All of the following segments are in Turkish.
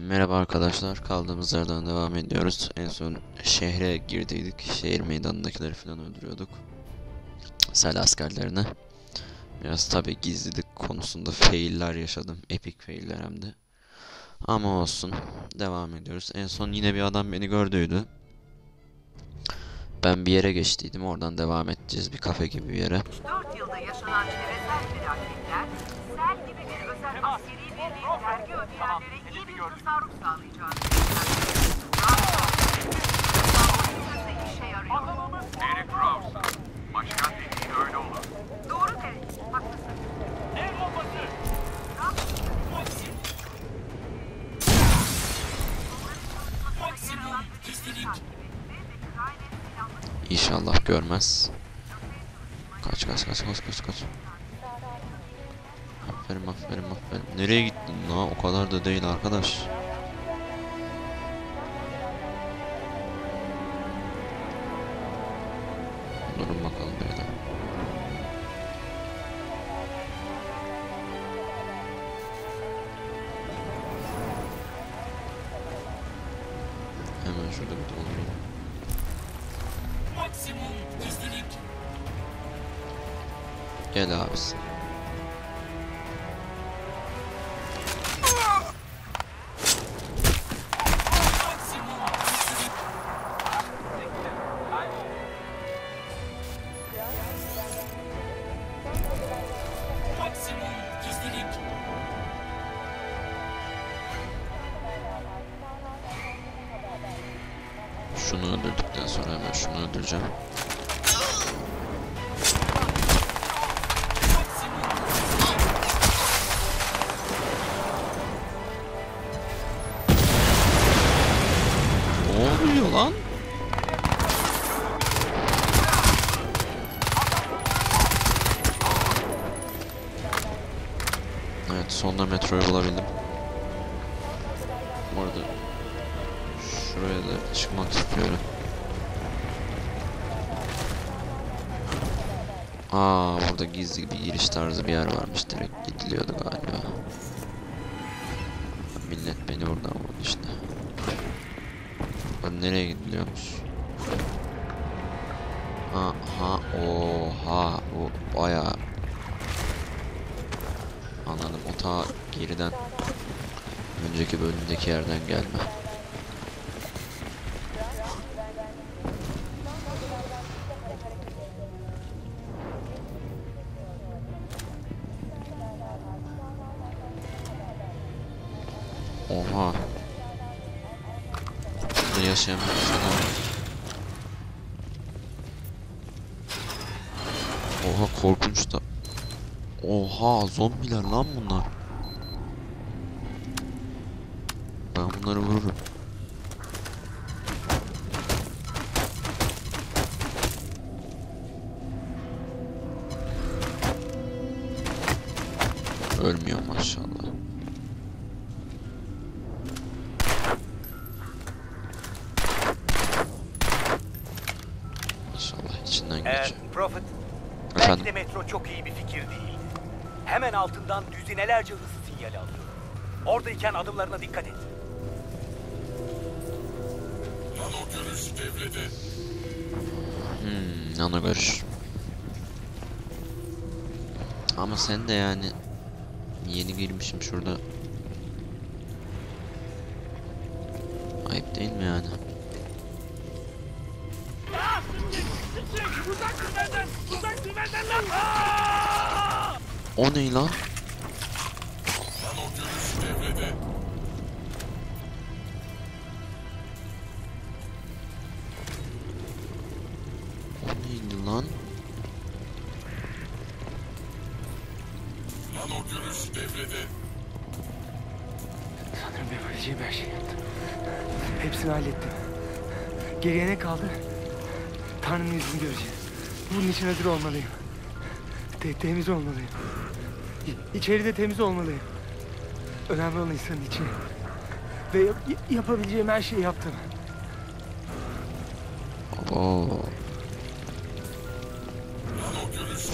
Merhaba arkadaşlar. Kaldığımız yerden devam ediyoruz. En son şehre girdiydik. Şehir meydanındakileri falan öldürüyorduk. Sel askerlerini. Biraz tabi gizlilik konusunda failler yaşadım. Epic failler hem de. Ama olsun. Devam ediyoruz. En son yine bir adam beni gördüydü. Ben bir yere geçtiydim. Oradan devam edeceğiz. Bir kafe gibi bir yere. 4 yılda yaşanan bir tasarruf yarıyor. Eric Rouse. Başkan dediğin. Doğru Derek, haklısın. İnşallah görmez. Kaç kaç kaç kaç kaç kaç. Aferin aferin aferin. Nereye gittin la? O kadar da değil arkadaş. Durun bakalım beyler. Hemen şurada bir doldurayım. Maksimum gizlilik. Gel abisi. Şunu öldürdükten sonra hemen şunu öldüreceğim. Ne oluyor lan? Evet sonunda metroyu bulabildim. Bu arada şuraya da çıkmak istiyorum. Aa orada gizli bir giriş tarzı bir yer varmış direkt gidiliyordu galiba. Millet beni buradan vurdu işte. Lan nereye gidiliyormuş? Aha oha o bayağı Anladım o ta geriden önceki bölümdeki yerden gelme. Oha. Bir insan var. Oha korkunç da. Oha zombiler lan bunlar. Ben bunları vururum. Ölmüyor maşallah. Maşallah içinden Ee. Prophet, belki de metro çok iyi bir fikir değil. Hemen altından düzinelerce hızlı sinyal alıyor. Oradayken adımlarına dikkat et. Nano görüş devrede. Hmm, nano görüş. Ama sen de yani yeni girmişim şurada. Ayıp değil mi yani? Uzak dur benden. Uzak dur benden lan. O ne lan? Görüş. O neydi lan? Görüş devrede. Sanırım yapabileceğim her şeyi yaptım. Hepsini hallettim. Geriye ne kaldı? Tanrı'nın yüzünü göreceğim. Bunun için hazır olmalıyım. Te- temiz olmalıyım. İ- içeride temiz olmalıyım. Önemli olan insanın içi. Ve yap- yapabileceğim her şeyi yaptım. Oo.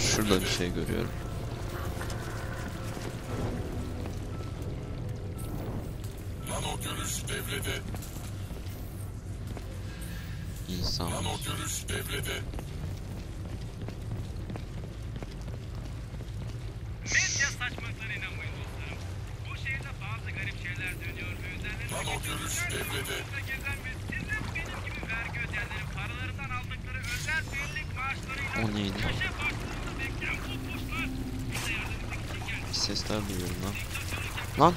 Şurada bir şey görüyorum. Nano Nano görüş devrede. İnsan. Nano görüş devrede. Medya saçmalıklarına inanmayın dostlarım. Bu şehirde bazı garip şeyler dönüyor ve özellikle Nano görüş devrede. gezen ve sizin benim gibi vergi ödeyenlerin paralarından aldıkları özel birlik maaşlarıyla O neydi? Bir sesler duyuyorum lan. Lan.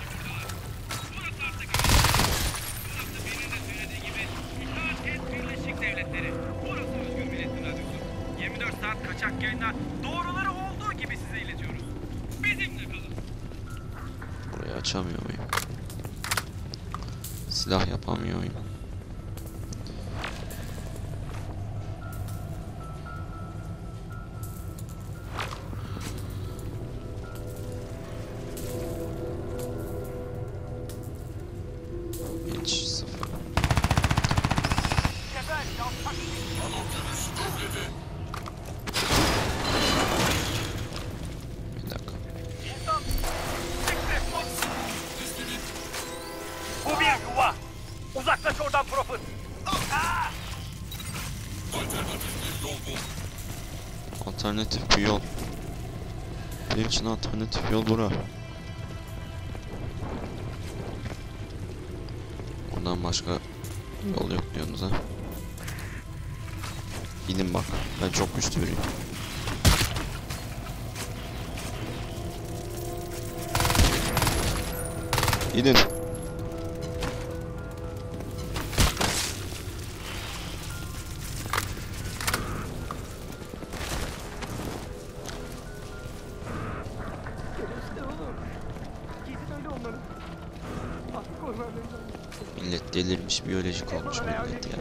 Yayınlar doğruları olduğu gibi size iletiyoruz. Bizimle kalın. Burayı açamıyor muyum? Silah yapamıyor muyum? Bir yol bul. Alternatif bir yol. Benim için alternatif yol bura. Buradan başka yol yok diyorsunuz ha. Gidin bak. Ben çok güçlü biriyim. Gidin. Delirmiş, biyolojik olmuş millet ya.